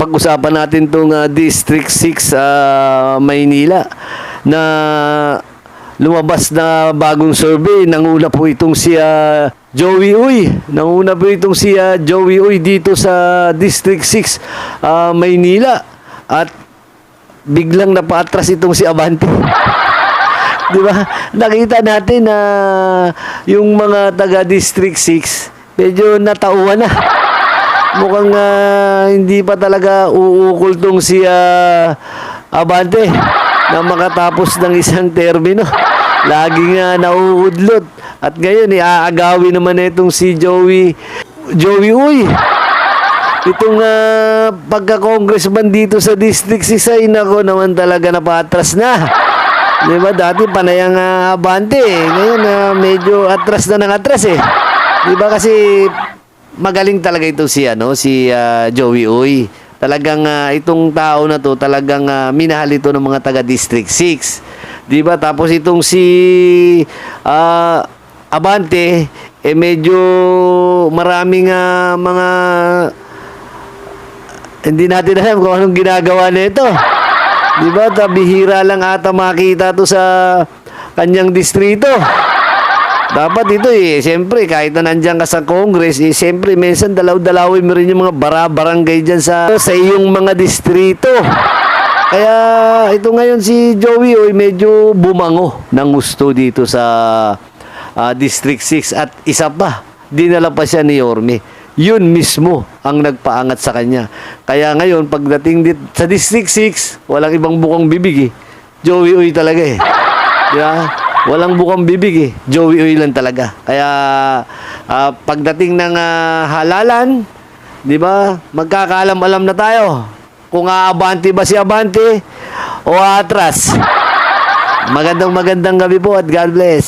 pag-usapan natin tong ah, District 6 sa Maynila na lumabas na bagong survey. Nanguna po itong si ah, Joey Uy. Nanguna po itong si ah, Joey Uy dito sa District 6 ah, Maynila. At biglang napaatras itong si Abante. Di ba? Nakita natin na yung mga taga District 6 medyo natauhan na. Mukhang ah, hindi pa talaga uukol tong si ah, Abante na makatapos ng isang termino. Lagi nga nauudlot. At ngayon, iaagawi naman na itong si Joey. Joey Uy! Itong ah, pagka-congressman dito sa District 6 ay naman talaga napatras na. Di ba? Dati panayang uh, abante eh. Ngayon ah, medyo atras na ng atras eh. Di ba kasi magaling talaga ito si ano si ah, Joey Uy. Talagang ah, itong tao na to talagang ah, minahal ito ng mga taga District 6. Di ba? Tapos itong si ah, Abante eh medyo maraming ah, mga hindi natin alam kung anong ginagawa nito. Di ba? Bihira lang ata makita to sa kanyang distrito. Dapat ito eh, siyempre, kahit na nandiyan ka sa Congress, eh, siyempre, minsan dalaw-dalawin mo rin yung mga bara-barangay dyan sa, sa iyong mga distrito. Kaya, ito ngayon si Joey, oy, medyo bumango ng gusto dito sa ah, District 6 at isa pa, dinala pa siya ni Yorme. Yun mismo ang nagpaangat sa kanya. Kaya ngayon, pagdating dit sa District 6, walang ibang bukang bibig eh. Joey Uy talaga eh. Di? Walang bukang bibig eh. Joey Uy lang talaga. Kaya ah, pagdating ng ah, halalan, di ba? Magkakaalam-alam na tayo kung aabante ba si Abante o atras. Magandang magandang gabi po at God bless.